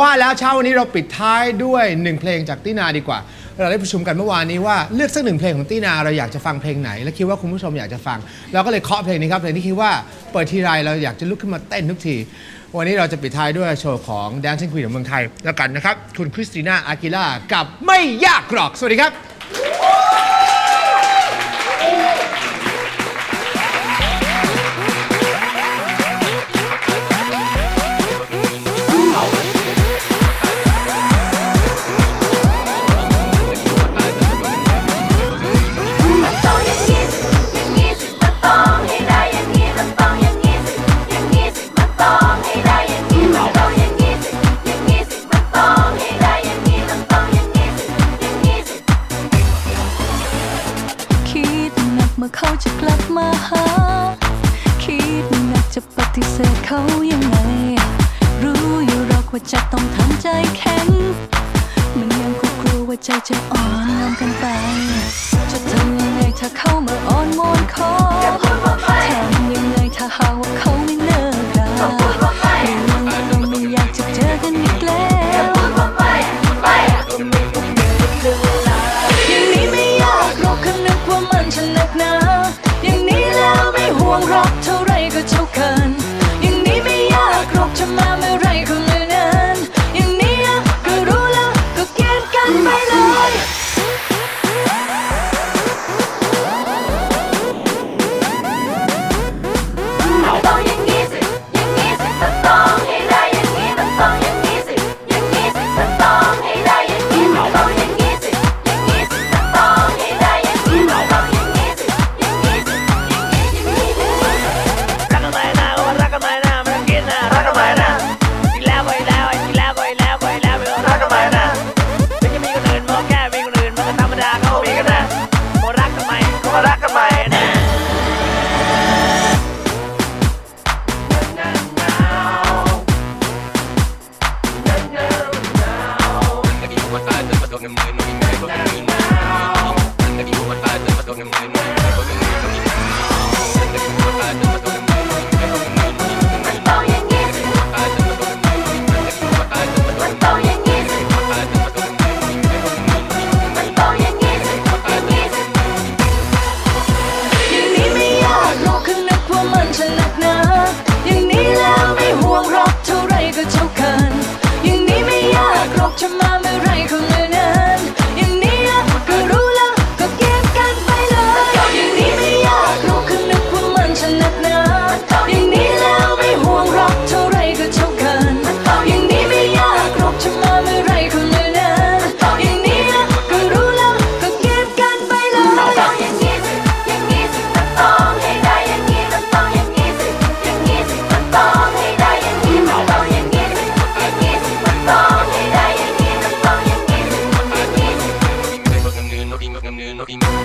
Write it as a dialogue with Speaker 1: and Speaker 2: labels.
Speaker 1: ว่าแล้วเช้าวันนี้เราปิดท้ายด้วยหนึ่งเพลงจากตินาดีกว่า เราได้ประชุมกันเมื่อวานนี้ว่าเลือกสักหนึ่งเพลงของตินาเราอยากจะฟังเพลงไหน และคิดว่าคุณผู้ชมอยากจะฟัง เราก็เลยเคาะเพลงนี้ครับเพลงที่คิดว่าเปิดทีไรเราอยากจะลุกขึ้นมาเต้นทุกที วันนี้เราจะปิดท้ายด้วยโชว์ของ Dancing Queen ของเมืองไทยแล้วกันนะครับคุณคริสติน่าอากิล่ากับไม่ยากหรอกสวัสดีครับ
Speaker 2: เมื่อเขาจะกลับมาหา คิดหนักจะปฏิเสธเขายังไง รู้อยู่หรอกว่าจะต้องทำใจแข็ง มันยังคงกลัวว่าใจจะอ่อนยอมกันไป จะทำยังไงถ้าเขามาอ้อนวอนขอ
Speaker 3: the money. login.